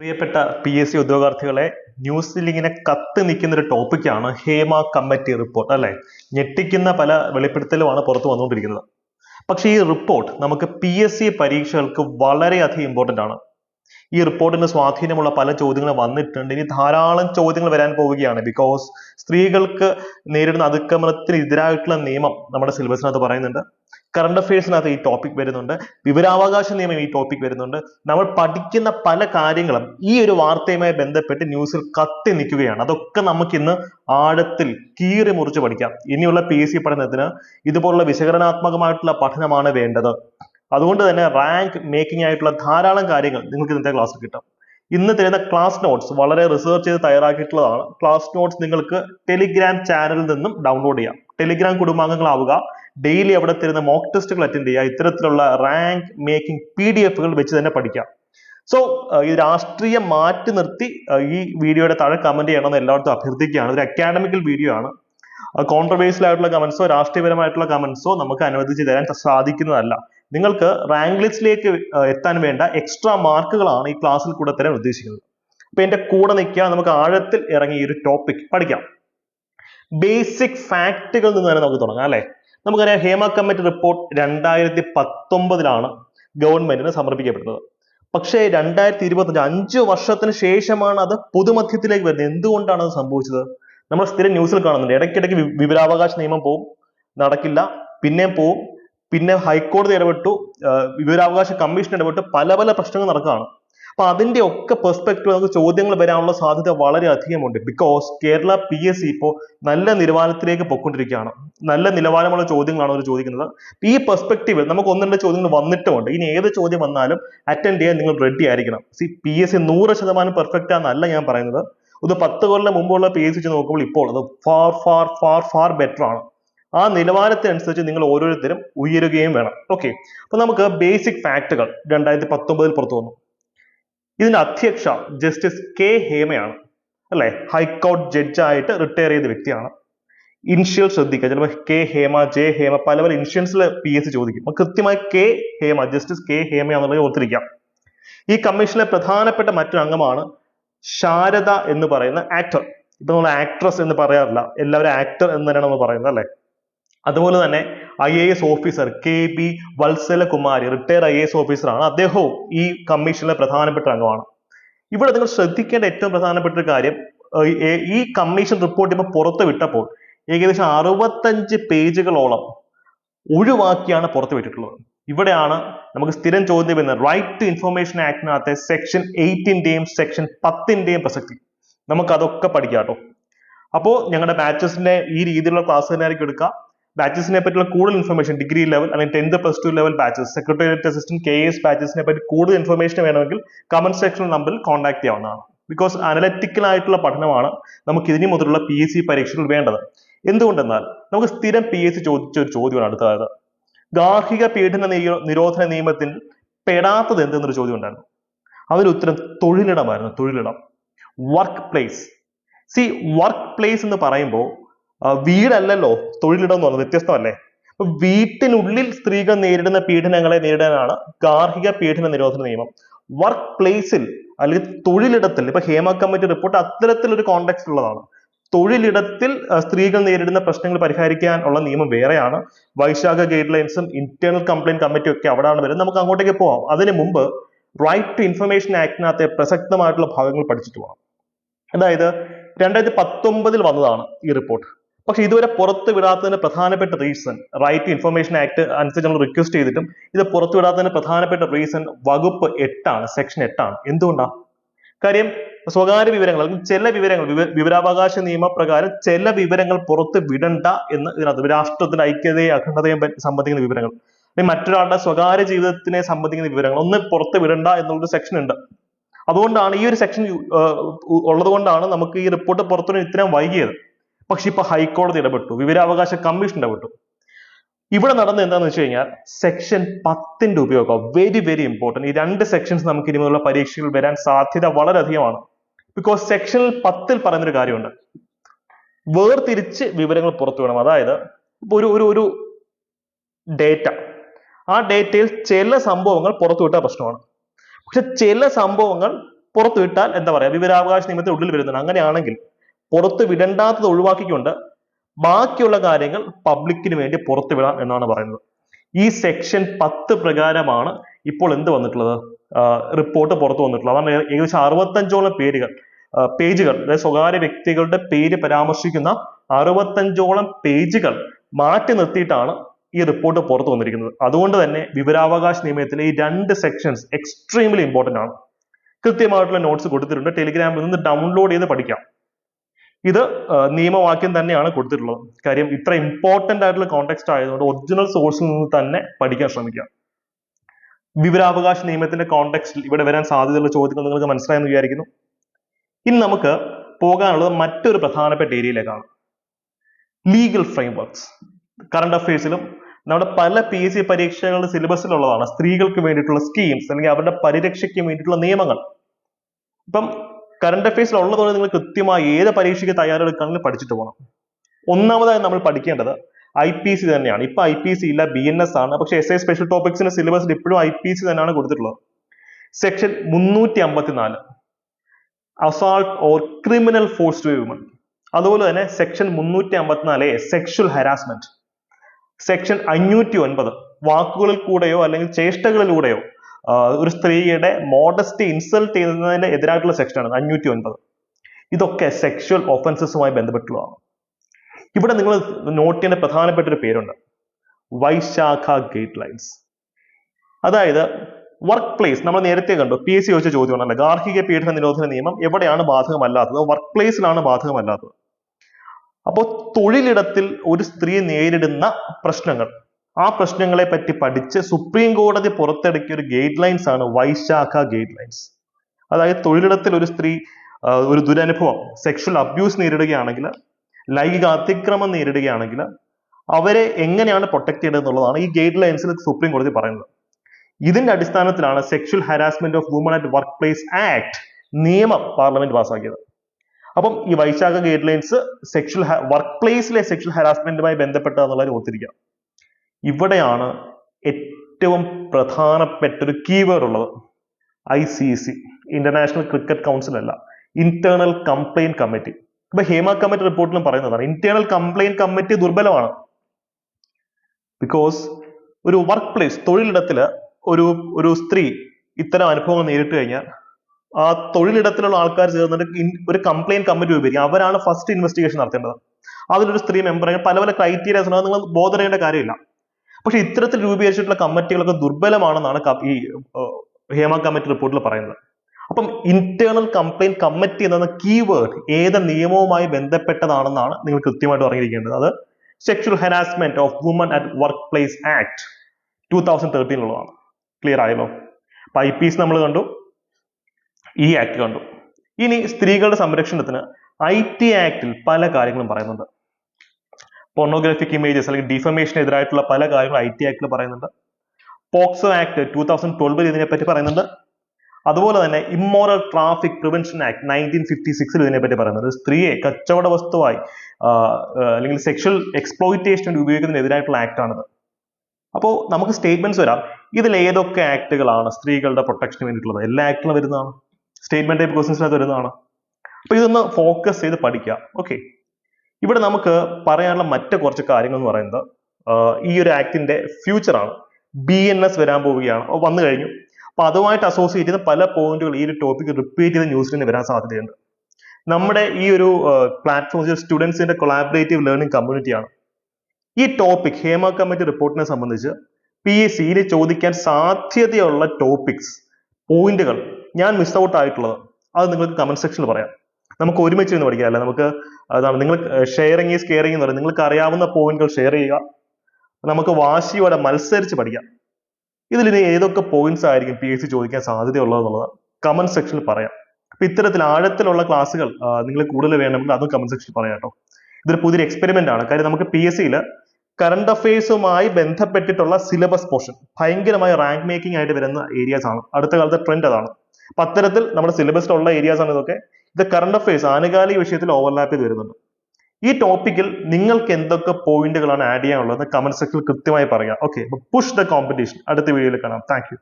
പ്രിയപ്പെട്ട P S C ഉദ്യോഗാർത്ഥികളെ ന്യൂസിൽ ഇങ്ങനെ കത്ത് നിൽക്കുന്ന ഒരു ടോപ്പിക്കാണ് ഹേമ കമ്മിറ്റി റിപ്പോർട്ട് അല്ലെ? ഞെട്ടിക്കുന്ന പല വെളിപ്പെടുത്തലുമാണ് പുറത്തു വന്നുകൊണ്ടിരിക്കുന്നത്. പക്ഷേ ഈ റിപ്പോർട്ട് നമുക്ക് പി എസ് സി പരീക്ഷകൾക്ക് വളരെയധികം ഇമ്പോർട്ടന്റ് ആണ്. ഈ റിപ്പോർട്ടിന് സ്വാധീനമുള്ള പല ചോദ്യങ്ങൾ വന്നിട്ടുണ്ട്. ഇനി ധാരാളം ചോദ്യങ്ങൾ വരാൻ പോവുകയാണ്. ബിക്കോസ് സ്ത്രീകൾക്ക് നേരിടുന്ന അതിക്രമണത്തിനെതിരായിട്ടുള്ള നിയമം നമ്മുടെ സിലബസിനകത്ത് പറയുന്നുണ്ട്. കറണ്ട് അഫയേഴ്സിനകത്ത് ഈ ടോപ്പിക് വരുന്നുണ്ട്. വിവരാവകാശ നിയമം ഈ ടോപ്പിക് വരുന്നുണ്ട്. നമ്മൾ പഠിക്കുന്ന പല കാര്യങ്ങളും ഈ ഒരു വാർത്തയുമായി ബന്ധപ്പെട്ട് ന്യൂസിൽ കത്തി നിൽക്കുകയാണ്. അതൊക്കെ നമുക്ക് ഇന്ന് ആഴത്തിൽ കീറി മുറിച്ച് പഠിക്കാം. ഇനിയുള്ള പി എസ് സി പഠനത്തിന് ഇതുപോലുള്ള വിശകലനാത്മകമായിട്ടുള്ള പഠനമാണ് വേണ്ടത്. അതുകൊണ്ട് തന്നെ റാങ്ക് മേക്കിംഗ് ആയിട്ടുള്ള ധാരാളം കാര്യങ്ങൾ നിങ്ങൾക്ക് ഇന്നത്തെ ക്ലാസ്സിൽ കിട്ടും. ഇന്ന് തരുന്ന ക്ലാസ് നോട്ട്സ് വളരെ റിസർച്ച് ചെയ്ത് തയ്യാറാക്കിയിട്ടുള്ളതാണ്. ക്ലാസ് നോട്ട്സ് നിങ്ങൾക്ക് ടെലിഗ്രാം ചാനലിൽ നിന്നും ഡൗൺലോഡ് ചെയ്യാം. ടെലിഗ്രാം കുടുംബാംഗങ്ങളാവുക. ഡെയിലി അവിടെ തരുന്ന മോക്ക് ടെസ്റ്റുകൾ അറ്റൻഡ് ചെയ്യുക. ഇത്തരത്തിലുള്ള റാങ്ക് മേക്കിംഗ് പി ഡി എഫുകൾ വെച്ച് തന്നെ പഠിക്കാം സോ ഈ രാഷ്ട്രീയം മാറ്റി നിർത്തി ഈ വീഡിയോയുടെ താഴെ കമന്റ് ചെയ്യണമെന്ന് എല്ലായിടത്തും അഭ്യർത്ഥിക്കുകയാണ്. ഒരു അക്കാഡമിക്കൽ വീഡിയോ ആണ്. കോൺട്രവേഴ്സ്യൽ ആയിട്ടുള്ള കമന്റ്സോ രാഷ്ട്രീയപരമായിട്ടുള്ള കമന്റ്സോ നമുക്ക് അനുവദിച്ച് തരാൻ സാധിക്കുന്നതല്ല. നിങ്ങൾക്ക് റാങ്ക് ലിസ്റ്റിലേക്ക് എത്താൻ വേണ്ട എക്സ്ട്രാ മാർക്കുകളാണ് ഈ ക്ലാസ്സിൽ കൂടെ തരാൻ ഉദ്ദേശിക്കുന്നത്. അപ്പൊ എന്റെ കൂടെ നിൽക്കുക നമുക്ക് ആഴത്തിൽ ഇറങ്ങി ഈ ഒരു ടോപ്പിക് പഠിക്കാം. ബേസിക് ഫാക്റ്റുകളിൽ നിന്ന് തന്നെ നമുക്ക് തുടങ്ങാം അല്ലെ? നമുക്കറിയാം ഹേമ കമ്മിറ്റി റിപ്പോർട്ട് രണ്ടായിരത്തി പത്തൊമ്പതിലാണ് ഗവൺമെന്റിന് സമർപ്പിക്കപ്പെടുന്നത്. പക്ഷേ രണ്ടായിരത്തി ഇരുപത്തഞ്ച് അഞ്ച് വർഷത്തിന് ശേഷമാണ് അത് പൊതുമധ്യത്തിലേക്ക് വരുന്നത്. എന്തുകൊണ്ടാണ് അത് സംഭവിച്ചത്? നമ്മൾ സ്ഥിരം ന്യൂസിൽ കാണുന്നുണ്ട്. ഇടയ്ക്കിടയ്ക്ക് വിവരാവകാശ നിയമം പോവും നടക്കില്ല പിന്നെ പോവും പിന്നെ ഹൈക്കോടതി ഇടപെട്ടു വിവരാവകാശ കമ്മീഷൻ ഇടപെട്ടു പല പല പ്രശ്നങ്ങൾ നടക്കുകയാണ്. അപ്പൊ അതിന്റെ ഒക്കെ പെർസ്പെക്റ്റീവ് നമുക്ക് ചോദ്യങ്ങൾ വരാനുള്ള സാധ്യത വളരെ അധികമുണ്ട്. Because Kerala P S C ഇപ്പോൾ നല്ല നിലവാരത്തിലേക്ക് പൊക്കൊണ്ടിരിക്കുകയാണ് നല്ല നിലവാരമുള്ള ചോദ്യങ്ങളാണ് അവർ ചോദിക്കുന്നത്. ഈ പെർസ്പെക്റ്റീവിൽ നമുക്ക് ഒന്ന് രണ്ട് ചോദ്യങ്ങൾ വന്നിട്ടുമുണ്ട് ഇനി ഏത് ചോദ്യം വന്നാലും അറ്റൻഡ് ചെയ്യാൻ നിങ്ങൾ റെഡി ആയിരിക്കണം. സി പി എസ് സി നൂറ് ശതമാനം പെർഫെക്റ്റ് ആണെന്നല്ല ഞാൻ പറയുന്നത്. ഇത് പത്ത് കൊല്ലം മുമ്പുള്ള പി എസ് സി നോക്കുമ്പോൾ ഇപ്പോൾ അത് far far far far better ആണ്. ആ നിലവാരത്തിനനുസരിച്ച് നിങ്ങൾ ഓരോരുത്തരും ഉയരുകയും വേണം. ഓക്കെ അപ്പൊ നമുക്ക് ബേസിക് ഫാക്ടുകൾ രണ്ടായിരത്തി പത്തൊമ്പതിൽ പുറത്തു വന്നു. ഇതിന്റെ അധ്യക്ഷ ജസ്റ്റിസ് കെ ഹേമയാണ് അല്ലെ? ഹൈക്കോടതി ജഡ്ജായിട്ട് റിട്ടയർ ചെയ്ത വ്യക്തിയാണ്. ഇൻഷ്യൽ ശ്രദ്ധിക്കുക ചിലപ്പോൾ കെ ഹേമ ജെ ഹേമ പല പല ഇനിഷ്യൽസിൽ പി എസ് ചോദിക്കും. അപ്പൊ കൃത്യമായി K Hema justice K Hema എന്നുള്ളത് ഓർത്തിരിക്കാം ഈ കമ്മീഷനിലെ പ്രധാനപ്പെട്ട മറ്റൊരു അംഗമാണ് ശാരദ എന്ന് പറയുന്ന ആക്ടർ ഇപ്പൊ നമ്മൾ ആക്ട്രസ് എന്ന് പറയാറില്ല എല്ലാവരും ആക്ടർ എന്ന് തന്നെയാണ് നമ്മൾ പറയുന്നത് അല്ലെ? അതുപോലെ തന്നെ I A S officer K P Vatsalakumari retire I A S ഓഫീസറാണ് അദ്ദേഹവും ഈ കമ്മീഷനിലെ പ്രധാനപ്പെട്ട അംഗമാണ്. ഇവിടെ നിങ്ങൾ ശ്രദ്ധിക്കേണ്ട ഏറ്റവും പ്രധാനപ്പെട്ട ഒരു കാര്യം ഈ കമ്മീഷൻ റിപ്പോർട്ട് ഇപ്പൊ പുറത്ത് വിട്ടപ്പോൾ ഏകദേശം അറുപത്തഞ്ച് പേജുകളോളം ഒഴിവാക്കിയാണ് പുറത്ത് വിട്ടിട്ടുള്ളത്. ഇവിടെയാണ് നമുക്ക് സ്ഥിരം ചോദ്യം വരുന്നത് റൈറ്റ് ടു ഇൻഫർമേഷൻ ആക്ടിനകത്തെ സെക്ഷൻ ന്റെയും സെക്ഷൻ പത്തിന്റെയും പ്രസക്തി. നമുക്ക് അതൊക്കെ പഠിക്കാം കേട്ടോ. അപ്പോൾ ഞങ്ങളുടെ ബാച്ചസിന്റെ ഈ രീതിയിലുള്ള ക്ലാസ് തന്നെ ആയിരിക്കും എടുക്കുക. ബാച്ചസിനെ പറ്റിയുള്ള കൂടുതൽ ഇൻഫർമേഷൻ ഡിഗ്രി ലെവൽ അല്ലെങ്കിൽ tenth plus two level batches secretariat assistant K S ബാച്ചസിനെ പറ്റി കൂടുതൽ ഇൻഫർമേഷൻ വേണമെങ്കിൽ കമന്റ് സെക്ഷൻ നമ്പറിൽ കോൺടാക്ട് ചെയ്യാവുന്നതാണ്. ബിക്കോസ് അനലറ്റിക്കൽ ആയിട്ടുള്ള പഠനമാണ് നമുക്ക് ഇതിനു മുതലുള്ള പി എസ് സി പരീക്ഷകൾ വേണ്ടത്. എന്തുകൊണ്ടെന്നാൽ നമുക്ക് സ്ഥിരം പി എസ് സി ചോദിച്ച ഒരു ചോദ്യമാണ് അടുത്തത് ഗാർഹിക പീഡന നിരോധന നിയമത്തിൽ പെടാത്തത് എന്തെന്നൊരു ചോദ്യം ഉണ്ടായിരുന്നു അതിന് ഉത്തരം തൊഴിലിടമായിരുന്നു തൊഴിലിടം. Workplace C workplace എന്ന് പറയുമ്പോൾ വീടല്ലല്ലോ തൊഴിലിടം എന്ന് പറയുന്നത് വ്യത്യസ്തമല്ലേ? അപ്പൊ വീട്ടിനുള്ളിൽ സ്ത്രീകൾ നേരിടുന്ന പീഡനങ്ങളെ നേരിടാനാണ് ഗാർഹിക പീഡന നിരോധന നിയമം. വർക്ക് പ്ലേസിൽ അല്ലെങ്കിൽ തൊഴിലിടത്തിൽ ഇപ്പൊ ഹേമ കമ്മിറ്റി റിപ്പോർട്ട് അത്തരത്തിലൊരു കോണ്ടെക്സ്റ്റ് ഉള്ളതാണ്. തൊഴിലിടത്തിൽ സ്ത്രീകൾ നേരിടുന്ന പ്രശ്നങ്ങൾ പരിഹരിക്കാൻ ഉള്ള നിയമം വേറെയാണ്. വൈശാഖ ഗൈഡ് ലൈൻസും ഇന്റേണൽ കംപ്ലൈന്റ് കമ്മിറ്റി ഒക്കെ അവിടെയാണ് വരുന്നത്. നമുക്ക് അങ്ങോട്ടേക്ക് പോവാം. അതിനു മുമ്പ് റൈറ്റ് ടു ഇൻഫർമേഷൻ ആക്ടിനകത്തെ പ്രസക്തമായിട്ടുള്ള ഭാഗങ്ങൾ പഠിച്ചിട്ട് പോകാം അതായത് രണ്ടായിരത്തി പത്തൊമ്പതിൽ വന്നതാണ് ഈ റിപ്പോർട്ട് പക്ഷെ ഇതുവരെ പുറത്ത് വിടാത്തതിന് പ്രധാനപ്പെട്ട റീസൺ റൈറ്റ് ഇൻഫർമേഷൻ ആക്ട് അനുസരിച്ച് നമ്മൾ റിക്വസ്റ്റ് ചെയ്തിട്ടും ഇത് പുറത്ത് വിടാത്തതിന് പ്രധാനപ്പെട്ട റീസൺ വകുപ്പ് എട്ടാണ് സെക്ഷൻ എട്ടാണ്. എന്തുകൊണ്ടാ? കാര്യം സ്വകാര്യ വിവരങ്ങൾ അല്ലെങ്കിൽ ചില വിവരങ്ങൾ വിവ- വിവരാവകാശ നിയമപ്രകാരം ചില വിവരങ്ങൾ പുറത്ത് വിടണ്ട എന്ന് ഇതിനകത്ത് രാഷ്ട്രത്തിന്റെ ഐക്യതയും അഖണ്ഡതയും സംബന്ധിക്കുന്ന വിവരങ്ങൾ. മറ്റൊരാളുടെ സ്വകാര്യ ജീവിതത്തിനെ സംബന്ധിക്കുന്ന വിവരങ്ങൾ ഒന്ന് പുറത്ത് വിടണ്ട എന്നുള്ളൊരു സെക്ഷൻ ഉണ്ട്. അതുകൊണ്ടാണ് ഈ ഒരു സെക്ഷൻ ഉള്ളതുകൊണ്ടാണ് നമുക്ക് ഈ റിപ്പോർട്ട് പുറത്തുവിടാൻ ഇത്രയും വൈകിയത്. പക്ഷെ ഇപ്പൊ ഹൈക്കോടതി ഇടപെട്ടു വിവരാവകാശ കമ്മീഷൻ ഇടപെട്ടു. ഇവിടെ നടന്നത് എന്താണെന്ന് വെച്ച് കഴിഞ്ഞാൽ സെക്ഷൻ പത്തിന്റെ ഉപയോഗം വെരി വെരി ഇമ്പോർട്ടന്റ് ഈ രണ്ട് സെക്ഷൻസ് നമുക്ക് ഇനി മുതലുള്ള പരീക്ഷകൾ വരാൻ സാധ്യത വളരെയധികമാണ്. ബിക്കോസ് സെക്ഷനിൽ പത്തിൽ പറയുന്നൊരു കാര്യമുണ്ട്. വേർതിരിച്ച് വിവരങ്ങൾ പുറത്തു വേണം അതായത് ഒരു ഒരു ഒരു ഡേറ്റ ആ ഡേറ്റയിൽ ചില സംഭവങ്ങൾ പുറത്തുവിട്ടാൽ പ്രശ്നമാണ്. പക്ഷെ ചില സംഭവങ്ങൾ പുറത്തുവിട്ടാൽ എന്താ പറയാ? വിവരാവകാശ നിയമത്തിന് ഉള്ളിൽ വരുന്നുണ്ട്. അങ്ങനെയാണെങ്കിൽ പുറത്ത് വിടണ്ടാത്തത് ഒഴിവാക്കിക്കൊണ്ട് ബാക്കിയുള്ള കാര്യങ്ങൾ പബ്ലിക്കിന് വേണ്ടി പുറത്തു വിടാം എന്നാണ് പറയുന്നത്. ഈ സെക്ഷൻ പത്ത് പ്രകാരമാണ് ഇപ്പോൾ എന്ത് വന്നിട്ടുള്ളത്? റിപ്പോർട്ട് പുറത്തു വന്നിട്ടുള്ളത്. അതാണ് ഏകദേശം അറുപത്തഞ്ചോളം പേരുകൾ പേജുകൾ അതായത് സ്വകാര്യ വ്യക്തികളുടെ പേര് പരാമർശിക്കുന്ന അറുപത്തഞ്ചോളം പേജുകൾ മാറ്റി നിർത്തിയിട്ടാണ് ഈ റിപ്പോർട്ട് പുറത്തു വന്നിരിക്കുന്നത്. അതുകൊണ്ട് തന്നെ വിവരാവകാശ നിയമത്തിലെ ഈ രണ്ട് സെക്ഷൻസ് എക്സ്ട്രീംലി ഇമ്പോർട്ടന്റ് ആണ്. കൃത്യമായിട്ടുള്ള നോട്ട്സ് കൊടുത്തിട്ടുണ്ട്. ടെലിഗ്രാമിൽ നിന്ന് ഡൗൺലോഡ് ചെയ്ത് പഠിക്കാം. ഇത് നിയമവാക്യം തന്നെയാണ് കൊടുത്തിട്ടുള്ളത്. കാര്യം ഇത്ര ഇമ്പോർട്ടന്റ് ആയിട്ടുള്ള കോണ്ടെക്സ്റ്റ് ആയതുകൊണ്ട് ഒറിജിനൽ സോഴ്സിൽ നിന്ന് തന്നെ പഠിക്കാൻ ശ്രമിക്കാം വിവരാവകാശ നിയമത്തിന്റെ കോണ്ടെക്സ്റ്റിൽ ഇവിടെ വരാൻ സാധ്യതയുള്ള ചോദ്യങ്ങൾ നിങ്ങൾക്ക് മനസ്സിലായെന്ന് വിചാരിക്കുന്നു. ഇനി നമുക്ക് പോകാനുള്ളത് മറ്റൊരു പ്രധാനപ്പെട്ട ഏരിയയിലേക്കാണ് ലീഗൽ ഫ്രെയിംവർക്സ് കറണ്ട് അഫയേഴ്സിലും നമ്മുടെ പല പി എസ് സി പരീക്ഷകളുടെ സിലബസിലുള്ളതാണ് സ്ത്രീകൾക്ക് വേണ്ടിയിട്ടുള്ള സ്കീംസ് അല്ലെങ്കിൽ അവരുടെ പരിരക്ഷയ്ക്ക് വേണ്ടിയിട്ടുള്ള നിയമങ്ങൾ. ഇപ്പം കറണ്ട് അഫയേഴ്സിൽ ഉള്ളതുകൊണ്ട് നിങ്ങൾ കൃത്യമായി ഏത് പരീക്ഷയ്ക്ക് തയ്യാറെടുക്കുകയാണെങ്കിലും പഠിച്ചിട്ട് പോകണം. ഒന്നാമതായി നമ്മൾ പഠിക്കേണ്ടത് ഐ പി സി തന്നെയാണ്. ഇപ്പൊ ഐ പി സി ഇല്ല ബി എൻ എസ് ആണ്. പക്ഷെ എസ് ഐ സ്പെഷ്യൽ ടോപ്പിക്സിന്റെ സിലബസിൽ ഇപ്പോഴും ഐ പി സി തന്നെയാണ് കൊടുത്തിട്ടുള്ളത്. സെക്ഷൻ മുന്നൂറ്റി അമ്പത്തിനാല് assault or criminal force to women അതുപോലെ തന്നെ സെക്ഷൻ മുന്നൂറ്റി അമ്പത്തിനാല് സെക്ഷൽ ഹരാസ്മെന്റ് സെക്ഷൻ അഞ്ഞൂറ്റി ഒൻപത് വാക്കുകളിൽ കൂടെയോ അല്ലെങ്കിൽ ചേഷ്ടകളിലൂടെയോ ഒരു സ്ത്രീയുടെ മോഡസ്റ്റി ഇൻസൾട്ട് ചെയ്യുന്നതിന് എതിരായിട്ടുള്ള സെക്ഷനാണ് അഞ്ഞൂറ്റി ഒൻപത് ഇതൊക്കെ സെക്ഷൽ ഒഫൻസസുമായി ബന്ധപ്പെട്ടുള്ളതാണ്. ഇവിടെ നിങ്ങൾ നോട്ട് ചെയ്യേണ്ട പ്രധാനപ്പെട്ട ഒരു പേരുണ്ട്. വൈശാഖ ഗൈഡ് ലൈൻസ് അതായത് വർക്ക് പ്ലേസ് നമ്മൾ നേരത്തെ കണ്ടു പി എസ് സി ചോദിച്ച ചോദ്യമാണല്ലോ ഗാർഹിക പീഡന നിരോധന നിയമം എവിടെയാണ് ബാധകമല്ലാത്തത്? വർക്ക് പ്ലേസിലാണ് ബാധകമല്ലാത്തത്. അപ്പോൾ തൊഴിലിടത്തിൽ ഒരു സ്ത്രീ നേരിടുന്ന പ്രശ്നങ്ങൾ. ആ പ്രശ്നങ്ങളെ പറ്റി പഠിച്ച് സുപ്രീം കോടതി പുറത്തിറക്കിയ ഒരു ഗൈഡ് ലൈൻസ് ആണ് വൈശാഖ ഗൈഡ് ലൈൻസ് അതായത് തൊഴിലിടത്തിൽ ഒരു സ്ത്രീ ഒരു ദുരനുഭവം സെക്ഷൽ അബ്യൂസ് നേരിടുകയാണെങ്കിൽ ലൈംഗിക അതിക്രമം നേരിടുകയാണെങ്കിൽ അവരെ എങ്ങനെയാണ് പ്രൊട്ടക്ട് ചെയ്യേണ്ടത് എന്നുള്ളതാണ് ഈ ഗൈഡ് ലൈൻസിൽ സുപ്രീം കോടതി പറയുന്നത്. ഇതിന്റെ അടിസ്ഥാനത്തിലാണ് sexual harassment of women at workplace act നിയമം പാർലമെന്റ് പാസ്സാക്കിയത്. അപ്പം ഈ വൈശാഖ ഗൈഡ് ലൈൻസ് സെക്ഷൽ വർക്ക് പ്ലേസിലെ സെക്ഷൽ ഹരാസ്മെന്റുമായി ബന്ധപ്പെട്ടതെന്നുള്ളത് ഓർത്തിരിക്കുക. ഇവിടെയാണ് ഏറ്റവും പ്രധാനപ്പെട്ട ഒരു കീവേഡ് ഉള്ളത്. I C C international cricket council അല്ല ഇന്റേണൽ കംപ്ലൈന്റ് കമ്മിറ്റി ഇപ്പൊ ഹേമ കമ്മിറ്റി റിപ്പോർട്ടിലും പറയുന്നതാണ് ഇന്റേണൽ കംപ്ലൈന്റ് കമ്മിറ്റി ദുർബലമാണ്. ബിക്കോസ് ഒരു വർക്ക് പ്ലേസ് തൊഴിലിടത്തിൽ ഒരു ഒരു സ്ത്രീ ഇത്തരം അനുഭവങ്ങൾ നേരിട്ട് കഴിഞ്ഞാൽ ആ തൊഴിലിടത്തിലുള്ള ആൾക്കാർ ചേർന്നിട്ട് ഒരു കംപ്ലൈന്റ് കമ്മിറ്റി രൂപീകരിക്കും. അവരാണ് ഫസ്റ്റ് ഇൻവെസ്റ്റിഗേഷൻ നടത്തേണ്ടത്. അതിലൊരു സ്ത്രീ മെമ്പർ പല പല ക്രൈറ്റീരിയസ് ഉണ്ട് നിങ്ങൾ ബോധറിയേണ്ട കാര്യമില്ല. പക്ഷെ ഇത്തരത്തിൽ രൂപീകരിച്ചിട്ടുള്ള കമ്മിറ്റികളൊക്കെ ദുർബലമാണെന്നാണ് ഈ ഹേമ കമ്മിറ്റി റിപ്പോർട്ടിൽ പറയുന്നത്. അപ്പം ഇന്റേണൽ കംപ്ലൈന്റ് കമ്മിറ്റി എന്ന കീവേഡ് ഏത് നിയമവുമായി ബന്ധപ്പെട്ടതാണെന്നാണ് നിങ്ങൾ കൃത്യമായിട്ട് അറിഞ്ഞിരിക്കേണ്ടത് അത് sexual harassment of women at workplace act two thousand തേർട്ടീനുള്ളതാണ് clear ആയല്ലോ? അപ്പൊ ഐ പി എസ് നമ്മൾ കണ്ടു. ഈ ആക്ട് കണ്ടു. ഇനി സ്ത്രീകളുടെ സംരക്ഷണത്തിന് ഐ ടി ആക്ടിൽ പല കാര്യങ്ങളും പറയുന്നുണ്ട്. പോർണോഗ്രാഫിക് ഇമേജസ് അല്ലെങ്കിൽ ഡിഫമേഷന് എതിരായിട്ടുള്ള പല കാര്യങ്ങളും ഐ ടി ആക്ടിൽ പറയുന്നുണ്ട്. പോക്സോ ആക്ട് ടൂ തൗസൻഡ് ട്വൽവിൽ ഇതിനെപ്പറ്റി പറയുന്നുണ്ട്. അതുപോലെ തന്നെ immoral traffic prevention act nineteen fifty സിക്സിൽ ഇതിനെപ്പറ്റി പറയുന്നുണ്ട്. സ്ത്രീയെ കച്ചവട വസ്തുവായി അല്ലെങ്കിൽ സെക്ഷൽ എക്സ്പ്ലോയിറ്റേഷൻ ഉപയോഗിക്കുന്നതിനെതിരായിട്ടുള്ള ആക്ട് ആണിത്. അപ്പോൾ നമുക്ക് സ്റ്റേറ്റ്മെന്റ്സ് വരാം. ഇതിൽ ഏതൊക്കെ ആക്ടുകളാണ് സ്ത്രീകളുടെ പ്രൊട്ടക്ഷന് വേണ്ടിയിട്ടുള്ളത്? എല്ലാ ആക്ടിലും വരുന്നതാണ്. സ്റ്റേറ്റ്മെന്റ് ടൈപ്പ് ക്വസ്റ്റൻസിനകത്ത് വരുന്നതാണ്. അപ്പൊ ഇതൊന്ന് ഫോക്കസ് ചെയ്ത് പഠിക്കാം ഓക്കെ ഇവിടെ നമുക്ക് പറയാനുള്ള മറ്റ് കുറച്ച് കാര്യങ്ങൾ എന്ന് പറയുന്നത് ഈ ഒരു ആക്ടിന്റെ ഫ്യൂച്ചർ ആണ്. ബി എൻ എസ് വരാൻ പോവുകയാണ്. വന്നു കഴിഞ്ഞു. അപ്പൊ അതുമായിട്ട് അസോസിയേറ്റ് ചെയ്ത പല പോയിന്റുകൾ ഈ ഒരു ടോപ്പിക് റിപ്പീറ്റ് ചെയ്ത ന്യൂസിൽ നിന്ന് വരാൻ സാധ്യതയുണ്ട്. നമ്മുടെ ഈ ഒരു പ്ലാറ്റ്ഫോം സ്റ്റുഡൻസിന്റെ കൊളാബറേറ്റീവ് ലേണിംഗ് കമ്മ്യൂണിറ്റിയാണ് ഈ ടോപ്പിക് ഹേമ കമ്മിറ്റി റിപ്പോർട്ടിനെ സംബന്ധിച്ച് പി എസ് സിയിൽ ചോദിക്കാൻ സാധ്യതയുള്ള ടോപ്പിക്സ് പോയിന്റുകൾ ഞാൻ മിസ് ഔട്ട് ആയിട്ടുള്ളത്. അത് നിങ്ങൾക്ക് കമന്റ് സെക്ഷനിൽ പറയാം. നമുക്ക് ഒരുമിച്ച് ഇരുന്ന് പഠിക്കാം. അല്ലെ? നമുക്ക് അതാണ് നിങ്ങൾ ഷെയറിങ് ഈസ് കെയറിംഗ് എന്ന് പറയും. നിങ്ങൾക്ക് അറിയാവുന്ന പോയിന്റുകൾ ഷെയർ ചെയ്യുക. നമുക്ക് വാശിയോടെ മത്സരിച്ച് പഠിക്കാം. ഇതിൽ ഇനി ഏതൊക്കെ പോയിന്റ്സ് ആയിരിക്കും പി എസ് സി ചോദിക്കാൻ സാധ്യതയുള്ളതെന്നുള്ളത് കമന്റ് സെക്ഷനിൽ പറയാം. അപ്പൊ ഇത്തരത്തിൽ ആഴത്തിലുള്ള ക്ലാസ്സുകൾ നിങ്ങൾ കൂടുതൽ വേണമെങ്കിൽ അതും കമന്റ് സെക്ഷനിൽ പറയാം കേട്ടോ. ഇതൊരു പുതിയൊരു എക്സ്പെരിമെന്റ് ആണ്. കാര്യം നമുക്ക് പി എസ് സിയിൽ കറണ്ട് അഫയേഴ്സുമായി ബന്ധപ്പെട്ടിട്ടുള്ള സിലബസ് പോർഷൻ ഭയങ്കരമായ റാങ്ക് മേക്കിംഗ് ആയിട്ട് വരുന്ന ഏരിയാസ് ആണ്. അടുത്ത കാലത്തെ ട്രെൻഡ് അതാണ്. അപ്പൊ അത്തരത്തിൽ നമ്മുടെ സിലബസിലുള്ള ഏരിയാസ് ആണ് ഇതൊക്കെ ഇത് കറണ്ട് അഫയേഴ്സ് ആനുകാലിക വിഷയത്തിൽ ഓവർലാപ്പ് ചെയ്ത് വരുന്നുണ്ട് ഈ ടോപ്പിക്കിൽ നിങ്ങൾക്ക് എന്തൊക്കെ പോയിന്റുകളാണ് ആഡ് ചെയ്യാനുള്ളത് കമന്റ് സെക്ഷനിൽ കൃത്യമായി പറയാം. ഓക്കെ പുഷ് ദ കോമ്പറ്റീഷൻ അടുത്ത വീഡിയോയിൽ കാണാം. Thank you